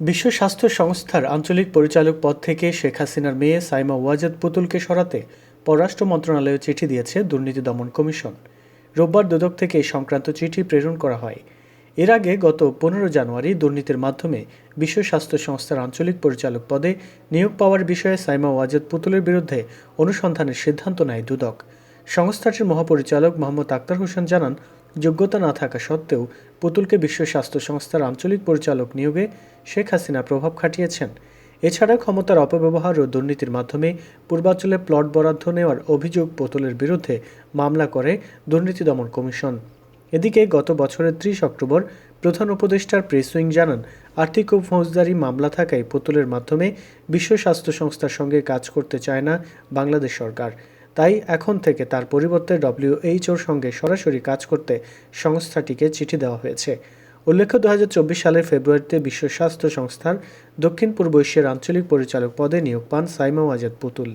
বিশ্ব স্বাস্থ্য সংস্থার আঞ্চলিক পরিচালক পদ থেকে শেখ হাসিনার মেয়ে সাইমা ওয়াজেদ পুতুলকে সরাতে পররাষ্ট্র মন্ত্রণালয়ে চিঠি দিয়েছে দুর্নীতি দমন কমিশন। রোববার দুদক থেকে এই সংক্রান্ত চিঠি প্রেরণ করা হয়। এর আগে গত পনেরো জানুয়ারি দুর্নীতির মাধ্যমে বিশ্ব স্বাস্থ্য সংস্থার আঞ্চলিক পরিচালক পদে নিয়োগ পাওয়ার বিষয়ে সাইমা ওয়াজেদ পুতুলের বিরুদ্ধে অনুসন্ধানের সিদ্ধান্ত নেয় দুদক। সংস্থাটির মহাপরিচালক মোহাম্মদ আক্তার হোসেন জানান যোগ্যতা না থাকা সত্ত্বেও পুতুলকে বিশ্ব স্বাস্থ্য সংস্থার আঞ্চলিক পরিচালক নিয়োগে শেখ হাসিনা প্রভাব খাটিয়েছেন। এছাড়া ক্ষমতার অপব্যবহার ও দুর্নীতির মাধ্যমে পূর্বাঞ্চলে প্লট বরাদ্দ নেওয়ার অভিযোগ পুতুলের বিরুদ্ধে মামলা করে দুর্নীতি দমন কমিশন। এদিকে গত বছরের ত্রিশ অক্টোবর প্রধান উপদেষ্টার প্রেস উইং জানান, আর্থিক ও ফৌজদারি মামলা থাকায় পুতুলের মাধ্যমে বিশ্ব স্বাস্থ্য সংস্থার সঙ্গে কাজ করতে চায় না বাংলাদেশ সরকার। তাই এখন থেকে তার পরিবর্তে ডব্লিউএইচওর সঙ্গে সরাসরি কাজ করতে সংস্থাটিকে চিঠি দেওয়া হয়েছে। উল্লেখ্য দু হাজার চব্বিশ সালের ফেব্রুয়ারিতে বিশ্ব স্বাস্থ্য সংস্থার দক্ষিণ পূর্ব এশিয়ার আঞ্চলিক পরিচালক পদে নিয়োগ পান সাইমা ওয়াজেদ পুতুল।